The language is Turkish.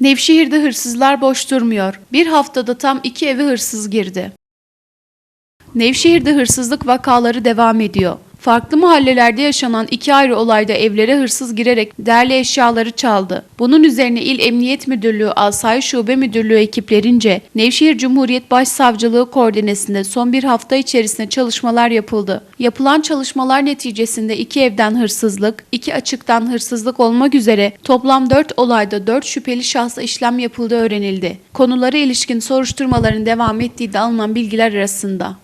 Nevşehir'de hırsızlar boş durmuyor. Bir haftada tam iki eve hırsız girdi. Nevşehir'de hırsızlık vakaları devam ediyor. Farklı mahallelerde yaşanan iki ayrı olayda evlere hırsız girerek değerli eşyaları çaldı. Bunun üzerine İl Emniyet Müdürlüğü Asayiş Şube Müdürlüğü ekiplerince Nevşehir Cumhuriyet Başsavcılığı koordinesinde son bir hafta içerisinde çalışmalar yapıldı. Yapılan çalışmalar neticesinde iki evden hırsızlık, iki açıktan hırsızlık olmak üzere toplam 4 olayda 4 şüpheli şahsa işlem yapıldığı öğrenildi. Konulara ilişkin soruşturmaların devam ettiği de alınan bilgiler arasında.